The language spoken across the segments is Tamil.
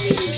ஏய், போட்டா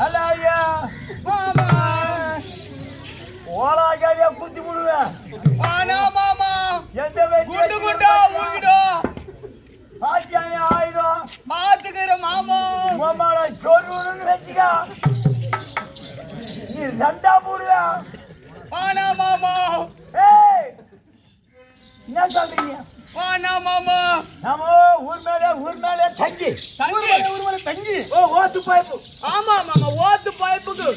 ஹலோ ஐயா மாமா. ஓலாக்காரியா குத்தி விடுவேன் ஆனா மாமா. எந்த குண்டு குண்டா ஊகிடும் ஆச்சியானே ஆயுதம் பாத்துக்கிற மாமா. மாமாட சொல்லுன்னு வச்சுக்கா. நீ ரெண்டா போடுவேன் மாமா என்ன சொல்றீங்க? ஆனா மாமா நம்ம ஊர் மேல ஊர் மேல தங்கி. தங்கி. ஊர்வல தங்கி. ஓ ஓத்து பைப்பு ஆமா மாமா ஓத்து பைப்புக்கு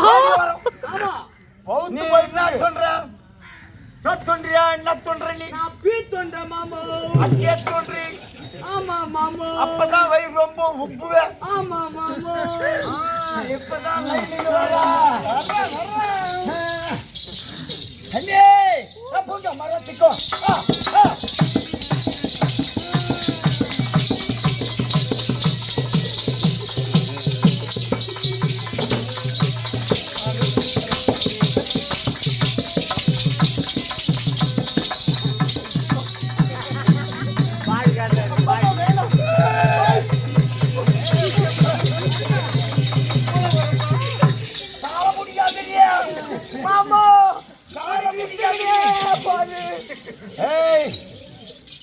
ஆமா. நீ என்ன சொல்ற? சொத்துன்றியா என்ன சொல்ற நீ? நான் பீ தொண்ட மாமா. அங்கே தோன்றி. ஆமா மாமா. அப்பதான் வயிறு ரொம்ப உப்புவே. ஆமா மாமா. இப்பதான் லைனுக்கு வரா அண்ணே பூஜை மரத்துக்கோ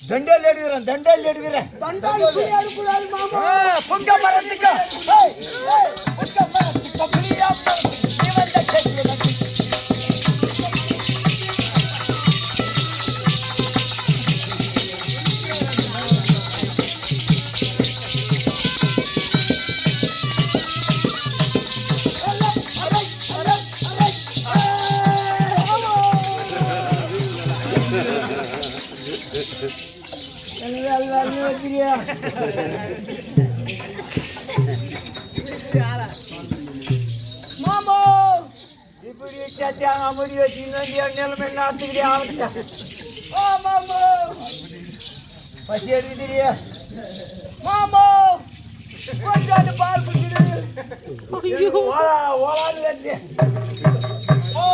தண்டல் எடுக்கிறேன் தண்டல் எடுக்கிறேன் தண்டால் புளி எல்லாரும் வச்சிருக்கியா மாமா இப்படி சத்தியாக முடி வச்சு நிலைமை நாத்துக்கிட்டே ஆகிட்டா ஓ மாமா பசி எடுக்குதுரியா மாமா கொஞ்சம் பால் குடிச்சிடு ஓலா ஓலான்னு ஓ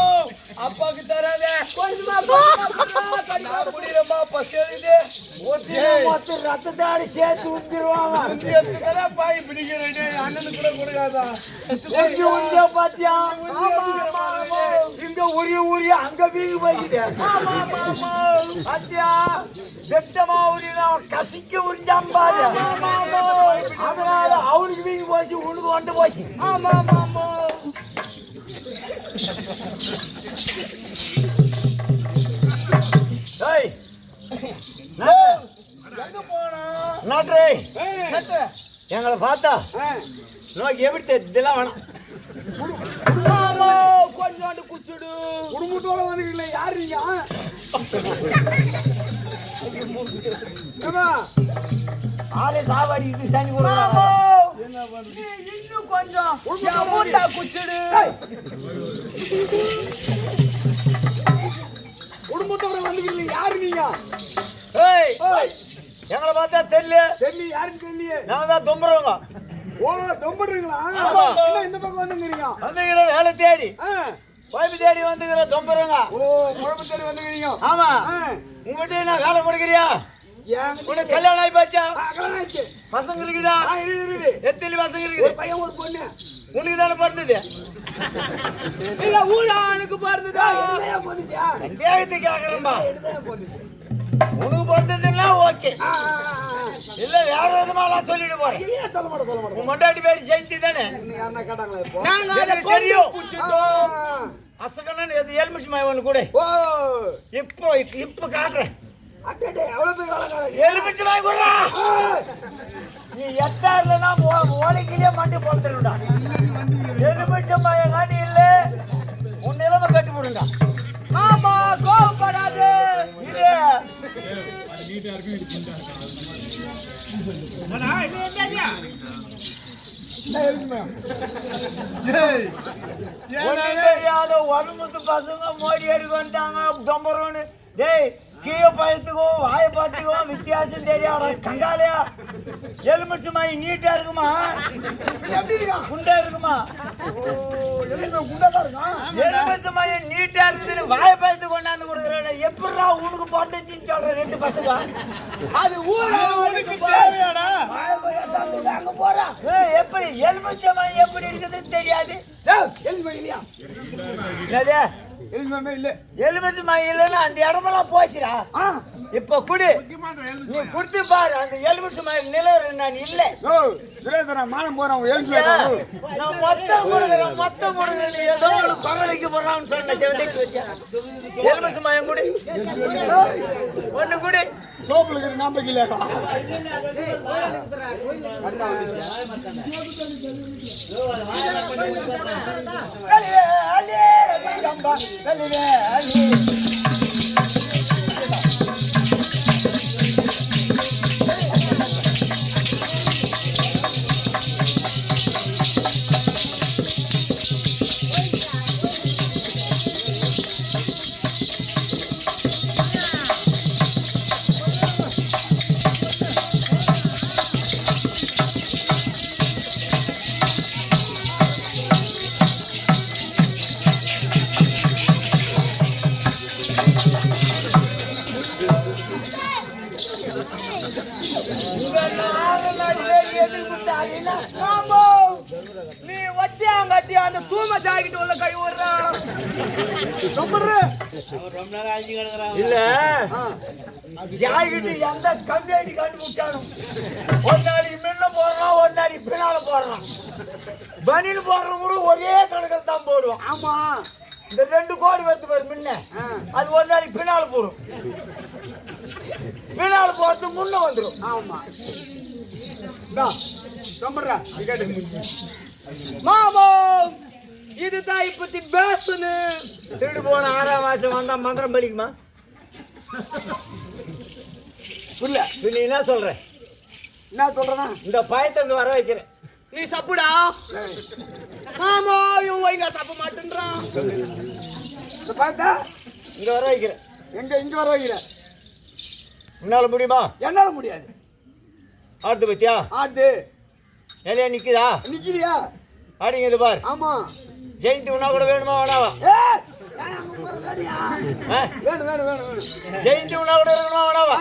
அப்பாக்கு தராத கொஞ்சமா நான் முடியலம்மா பஸ் எழுது ஒட்டி மொத்தம் ரத்தத்தாடி சேர்த்து ஊத்திடுவாங்க பாய் பிடிக்கிறேன் அண்ணனுக்கு கூட கொடுக்காதா? எங்க உண்டியா பாத்தியா? இங்க உரிய உரிய அங்க வீங்கி போய்க்குது பாத்தியா? வெட்டமா உரியா கசிக்க உரிஞ்சாம் பாரு அதனால அவனுக்கு வீங்கி போச்சு உனக்கு வந்து போச்சு. ஆமா மாமா ஏய் நாட்ரே எங்களை பார்த்தா நோக்கி எப்படி தெரியுது இதெல்லாம் வேணாம். கொஞ்சோண்டு குச்சிடு குடும்பத்தோட வந்துருக்கீங்களே யார் நீங்க? ஆளே சாவாடி இது தண்ணி இன்னும் கொஞ்சம் குச்சிடு. குடும்பத்தோட வந்துக்கிறீங்க யாரு நீங்க? ஏய். எங்களை பார்த்தா தெரியல. தெரியல யாருன்னு தெரியலையே. நாங்க தான் தும்புறவங்க. ஓ. என்ன இந்த பக்கம் வந்துக்கிறீங்க? வந்துக்கிற வேலை தேடி. ஆ. கோயம்பு தேடி வந்துக்கிற தும்புறவங்க. ஓ குழம்பு தேடி வந்துக்கிறீங்க. ஆமா. ஆ. உங்ககிட்ட என்ன வேலை கொடுக்குறியா? உனக்கு கல்யாணம் ஆகி போச்சா கல்யாணம் ஆயிடுச்சு. பசங்க இருக்குதா. எத்தனை பசங்க இருக்குது? பையன் ஒரு பொண்ணு. உனக்கு தானே பிறந்தது? இல்ல ஊரானுக்கு பிறந்ததா? என்னையா பொண்ணுச்சா சந்தேகத்துக்கு கேக்குறேன்பா. உனக்கு பிறந்ததுன்னா ஓகே. இல்ல வேற விதமாலாம் சொல்லிட்டு போறேன். ஐயா, சொல்ல மாட்டேன் சொல்ல மாட்டேன் உன் மண்டாடி பேர் ஜெயந்தி தானே? யாருன்னா கேட்டாங்களா இப்போ? எனக்கு தெரியும். அசகண்ணன் எது எலுமிச்சு மாய் ஒன்று கூட. ஓ. இப்போ இப்போ காட்டுறேன். அட்டே எவ்வளவு பேர் வேலைக்காரங்க எலுமிச்சு மாய் கொடுறா. நீ எட்டாறுலனா ஓலைக்கிலேயே மண்டி போட்டுருடா எலுமிச்ச மாய காட்டி இல்ல? உன் நிலைமை கட்டி ஒண்ணும் தெரியாத ஒருமுத்து பசங்க மோடி அடிக்க வந்துட்டாங்க தொம்பரோன்னு டேய் கீழே பயத்துக்கும் வாயை பார்த்துக்கோ வித்தியாசம் தெரியாத கங்காலையா எலுமிச்சு மாய் நீட்டா இருக்குமா எப்படி இருக்கா குண்டா இருக்குமா எலுமிச்சு மாய் நீட்டா இருக்குதுன்னு வாயை பார்த்து கொண்டாந்து உனக்கு பிறந்துச்சின்னு சொல்ற ரெண்டு பசங்க. அது ஊரானுக்கு தேவையாடா? அங்க போறா எப்படி? எலுமிச்சை மாய் எப்படி இருக்குதுன்னு தெரியாது. எலும்பு இல்லையா? என்னது? எலும்பு இல்ல. எலுமிச்சை மாய் இல்லைன்னா அந்த இடமெல்லாம் போச்சுடா. ஆ. இப்ப குடு. நீ குடுத்து பாரு அந்த எலுமிச்சை மாய் நிலவர நான் இல்லை. சுரேந்திரா மானம் போறான் எலும்பு நான் மொத்தம் கொடுக்குறேன் மொத்தம் கொடுக்குறேன். ஏதோ ஒரு கொரலைக்கு போறான்னு சொன்ன செவந்தைக்கு வச்சா எலுமிச்சை மாயம் குடி. ஒண்ணு குடி. சோப்புல இருக்கிற நம்பிக்கை இல்லையாக்கா கலிவே அலி ஜாக்கெட் உள்ள கை விடுறான் இல்ல. ஜாக்கெட்டு எந்த கம்பெனி கண்டுபிடிச்சாலும் ஒரு நாளைக்கு முன்ன போடுறான் ஒரு நாளைக்கு பின்னால போடுறான் பனின்னு போடுறவங்க கூட ஒரே கணக்கில் தான் போடுவான் ஆமா. இந்த ரெண்டு கோடி வருது பாரு முன்ன அது ஒரு நாளைக்கு பின்னால போடும். பின்னால போறது முன்ன வந்துடும் ஆமா. டிக்கெட் மாமோ இதுதான் இப்பத்தி பேசுன்னு திருடு போன ஆறாம் மாசம் வந்தா மந்திரம் பலிக்குமா புரியல. நீ என்ன சொல்ற? என்ன சொல்றேன்னா? இந்த பயத்தை இங்க வர வைக்கிறேன். நீ சப்புடா மாமோ இவன் இங்க சப்ப மாட்டேன்றான். இந்த பார்த்தா இங்க வர வைக்கிறேன். எங்க இங்க வர வைக்கிற? உன்னால முடியுமா? என்னால முடியாது. அடுத்து பத்தியா? ஆட்டு நிலையா நிக்குதா? நிக்கிறியா? ஆடிங்க பார். ஆமா. ஜெயந்தி உன்னா கூட வேணுமா வேணாவா ஜெயந்தி உன்னா கூட இருக்கணுமா வேணாவா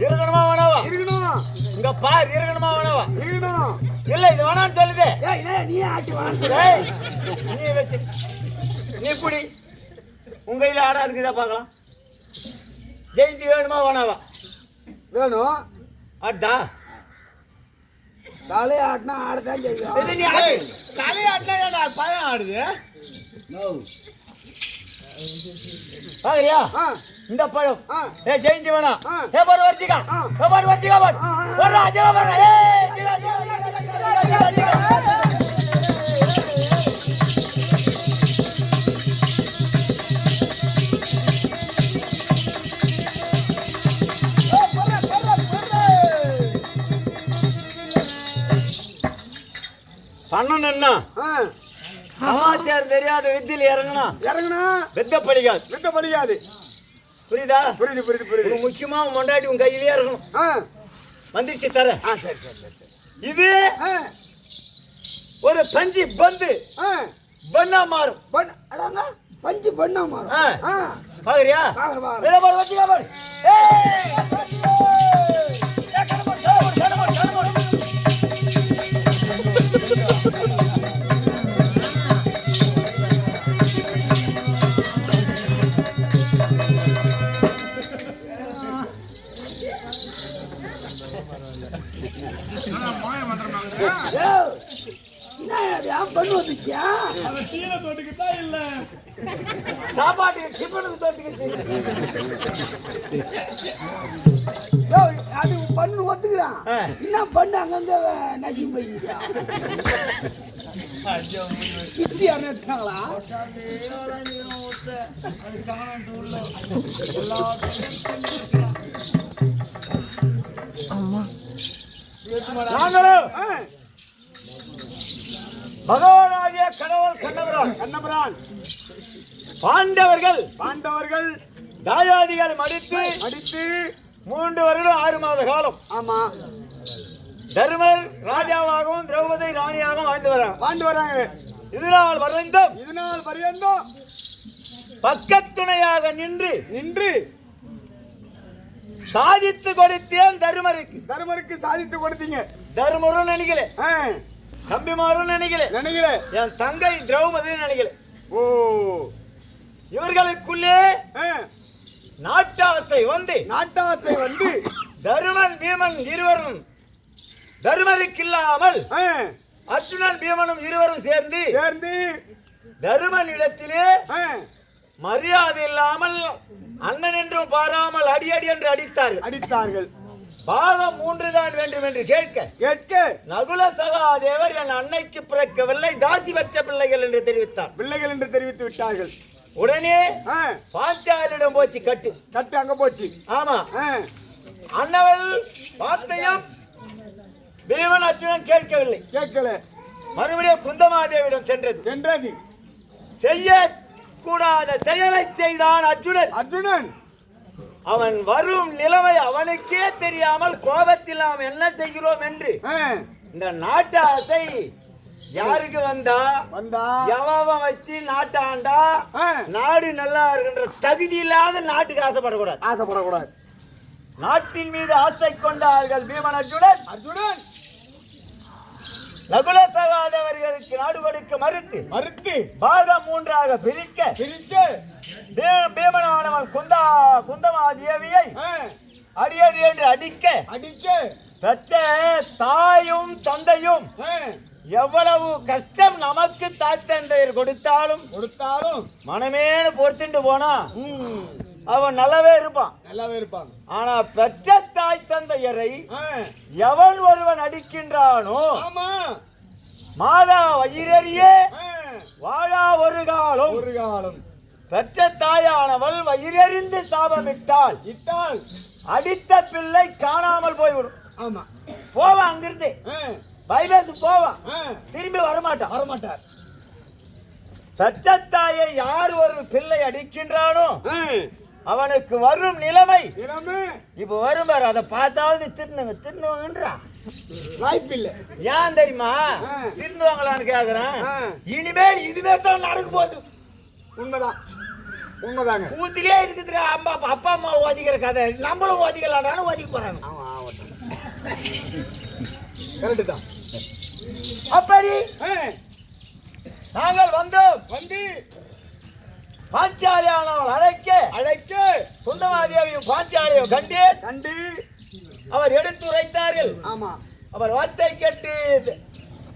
இருக்கணும் வேணாவா இருக்கணும்? இங்க பார் இருக்கணுமா வேணாவா இருக்கணும். இல்ல இது வேணாம்னு சொல்லுது. நீ ஆட்டி நீ வச்சு. நீ குடி. உங்க கையில ஆடா இருக்குதா பார்க்கலாம். ஜெயந்தி வேணுமா வேணாவா வேணும். ஆட்டா. தலையை ஆட்டினா ஆடத்தான் செய்யும். தலையாட்டினா பழம் ஆடுது? பாக்குறியா? ஆ. இந்த பழம். ஆ. ஏ ஜெயந்தி வேணாம். ஆ. ஏ பாரு வச்சிக்கா ஆ. ஏ பாரு வச்சிக்கா பாரு. வர்றா ஜெகா பாரு. ஏ ஜெகா ஜெகா ஜெகா ஜெகா ஜெகா. அண்ணன் ஆ, சமாச்சாரம் தெரியாத வித்தியில் இறங்கினா. இறங்குனா? வித்த படிக்காது வித்த படியாது புரியுதா? புரியுது புரியுது புரியுது. முக்கியமா உன் பொண்டாட்டி உன் கையிலே இருக்கணும். வந்துருச்சு தர. சரி சரி சரி இது ஒரு பஞ்சு பந்து. பண்ணா மாறும். பண்ண பஞ்சு பண்ணா மாறும். பாக்குறியா? பாக்குறேன் பாரு! ஏய், சாப்பாட்டுக்கு டிஃபனுக்கு தொட்டுக்கிட்டு அது பண்ணு ஒத்துக்கிறான் என்ன பண்ணு அங்கங்க நசி போயிருக்கா நாங்களும் பகவானாகிய கடவுள் கண்ணவரால் கண்ணபுரான். பாண்டவர்கள் பாண்டவர்கள் தாயாதிகள் மடித்து அடித்து மூன்று வருடம் ஆறு மாத காலம். ஆமா. தர்மர் ராஜாவாகவும் திரௌபதி ராணியாகவும் வாழ்ந்து வராங்க பாண்டு வராங்க. இதனால் வரைந்தும் இதனால் பரியந்தம் பக்கத்துணையாக நின்று நின்று சாதித்து கொடுத்தேன் தருமருக்கு. தருமருக்கு சாதித்து கொடுத்தீங்க. தருமரும் நினைக்கல. ஆ, கம்பிமாரும் நினைக்கல. நினைக்கல. என் தங்கை திரௌபதி நினைக்கல. ஓ. இவர்களுக்குள்ளே நாட்டாசை வந்து நாட்டாத்தை வந்து தருமன் பீமன் இருவரும் தருமருக்கு இல்லாமல் அர்ஜுனன் பீமனும் இருவரும் சேர்ந்து சேர்ந்து தருமன் இடத்திலே மரியாதை இல்லாமல் அண்ணன் என்றும் பாராமல் அடி அடி என்று அடித்தார்கள். அடித்தார்கள். பாகம் மூன்று தான் வேண்டும் என்று கேட்க கேட்க. நகுல சகாதேவர் என் அன்னைக்கு பிறக்கவில்லை தாசி பெற்ற பிள்ளைகள் என்று தெரிவித்தார். பிள்ளைகள் என்று தெரிவித்து விட்டார்கள். உடனே பாஞ்சாலிடம் போச்சு கட்டு. கட்டு அங்க போச்சு. ஆமா. அண்ணவள் வார்த்தையும் பீமன் அர்ஜுனன் கேட்கவில்லை. கேட்கல. மறுபடியும் குந்தமாதேவிடம் சென்றது. சென்றது. செய்ய கூடாத செயலை செய்தான் அர்ஜுனன். அர்ஜுனன். அவன் வரும் நிலைமை அவனுக்கே தெரியாமல் கோபத்தில் நாம் என்ன செய்கிறோம் என்று. இந்த நாட்டு ஆசை யாருக்கு வந்தா? வந்தா. எவன் வச்சு நாட்டாண்டா? ஆ, நாடு நல்லா இருக்கின்ற தகுதி இல்லாத நாட்டுக்கு ஆசைப்படக்கூடாது. ஆசைப்படக்கூடாது. நாட்டின் மீது ஆசை கொண்டார்கள் பீமன் அர்ஜுனன். அர்ஜுனன். நகுல சகாதவர்களுக்கு நாடு கொடுக்க மறுத்து மறுத்து பாகம் மூன்றாக பிரிக்க பிரிக்க பீமனானவன் குந்தா குந்தமாதேவியை ஆ, அடியடி என்று அடிக்க அடிக்க. பெற்ற தாயும் தந்தையும் எவ்வளவு கஷ்டம் நமக்கு தாய் தந்தையர் கொடுத்தாலும் கொடுத்தாலும் மனமேனு பொறுத்துட்டு போனா அவன் நல்லாவே இருப்பான். நல்லாவே இருப்பாங்க. ஆனா பெற்ற தாய் தந்தையரை எவன் ஒருவன் அடிக்கின்றானோ மாதா வயிறறியே வாழா ஒரு காலம். ஒரு காலம். பெற்ற தாயானவள் வயிறறிந்து சாபமிட்டால் இட்டால். அடித்த பிள்ளை காணாமல் போய்விடும். ஆமா. போவான் அங்கிருந்து. பைபேஸ் போவான் திரும்பி வரமாட்டான். வரமாட்டார். பெற்ற தாயை யார் ஒரு பிள்ளை அடிக்கின்றானோ அவனுக்கு வரும் நிலைமை. இப்ப வரும் பாரு அதை பார்த்தாவது திருணுங்க திருணுங்கன்றா வாய்ப்பில்லை. ஏன் தெரியுமா. திருந்துவாங்களான்னு கேக்குறேன். இனிமேல் இதுமே தான் நடக்க போகுது. உண்மைதான். உண்மைதாங்க. கூத்திலே இருக்குதுடா அம்மா அப்பா அம்மா ஓதிக்கிற கதை. நம்மளும் ஓதிக்கலாடான்னு ஓதிக்க போறாங்க. கரெக்டு தான். அப்படி நாங்கள் வந்தோம். வந்து. பாஞ்சாலியானவள் அழைக்க அழைக்க. சுந்தமாதேவியும் பாஞ்சாலியும் கண்டு கண்டு. அவர் எடுத்துரைத்தார்கள் ஆமா. அவர் வார்த்தை கேட்டு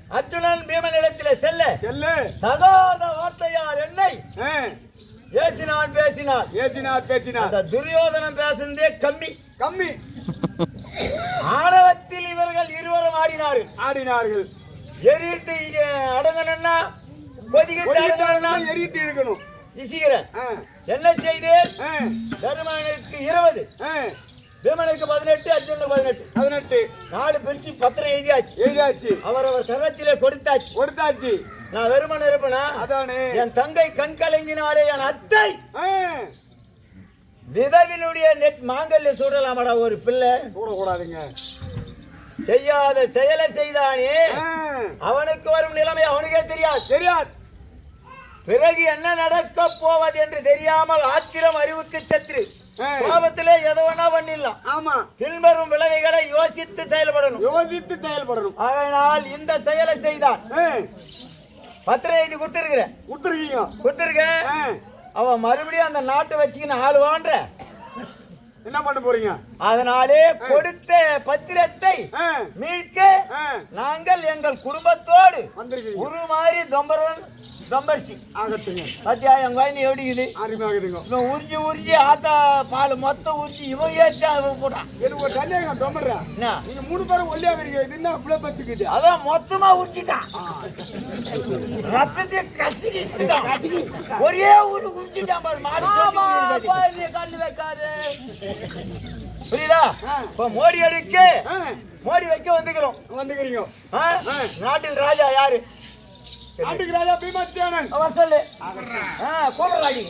அர்ஜுனன் பீமனிடத்திலே செல்ல. செல்லு. தகாத வார்த்தையால் என்னை பேசினான் பேசினான் பேசினார். பேசினார். அந்த துரியோதனன் பேசுனதே கம்மி. கம்மி. ஆணவத்தில் இவர்கள் இருவரும் ஆடினார்கள். ஆடினார்கள். எரிட்டு அடங்கணும்னா அடங்கணும்னா எரித்து எடுக்கணும் இசிக்கிறேன் ஆ, என்ன செய்தேன் தருமனுக்கு இருபது. ஆ, பீமனுக்கு பதினெட்டு அர்ஜுனுக்கு பதினெட்டு. பதினெட்டு. நாலு பிரிச்சு பத்திரம் எழுதியாச்சு. எழுதியாச்சு. அவரவர் கரத்திலே கொடுத்தாச்சு. கொடுத்தாச்சு. நான் வெறுமன் இருப்பேனா? அதானே. என் தங்கை கண் கலங்கினாலே என் அத்தை. விதவினுடைய நெட் மாங்கல்ய சூடலாமடா ஒரு பிள்ளை. போடக்கூடாதுங்க செய்யாத செயலை செய்தானே அவனுக்கு வரும் நிலைமை அவனுக்கே தெரியாது. தெரியாது. பிறகு என்ன நடக்க போவது என்று தெரியாமல் ஆத்திரம் அறிவுக்கு சத்ரு ஆ, கோபத்திலே எதோ ஒண்ணா பண்ணிடலாம். ஆமா. பின்வரும் விளைவுகளை யோசித்து செயல்படணும். யோசித்து செயல்படணும். அதனால் இந்த செயலை செய்தான். ஆ, பத்திரம் எழுதி கொடுத்துருக்கிறேன். கொடுத்துருக்கீங்க. கொடுத்துருக்கேன். அவன் மறுபடியும் அந்த நாட்டை வச்சுக்கின்னு ஆளுவான்ற. என்ன பண்ண போறீங்க? அதனாலே கொடுத்த பத்திரத்தை மீட்க நாங்கள் எங்கள் குடும்பத்தோடு வந்திருக்கீங்க உருமாறி தொம்பரவன் என் குழந்தை எப்படி இருக்குது அருமையாகுதுங்க இவன் உறிஞ்சி உறிஞ்சி ஆத்தா பால் மொத்தம் உறிஞ்சி இவன் ஏற்றி அவன் போட்டான் எனக்கு ஒரு சந்தேகம் டொமர்ரா என்ன? நீங்க மூணு பேரும் ஒல்லியா இருக்கீங்க. இது என்ன இவ்வளவு பச்சுக்குது அதான் மொத்தமா உறிஞ்சிட்டான் ரத்தத்தை கசிக்கிட்டான் ஒரே ஒரு உறிஞ்சிட்டான் பாரு மாடு கண்ணு வைக்காது. புரியுதா. இப்ப மோடி அடிக்க ஆ, மோடி வைக்க வந்துக்கிறோம். வந்துக்கிறீங்க. ஆ? நாட்டின் ராஜா யாரு? நாட்டுக்கு ராஜா பீமாத்தியானன் அவன் சொல்லு. ஆ, கூப்பிடுறாடி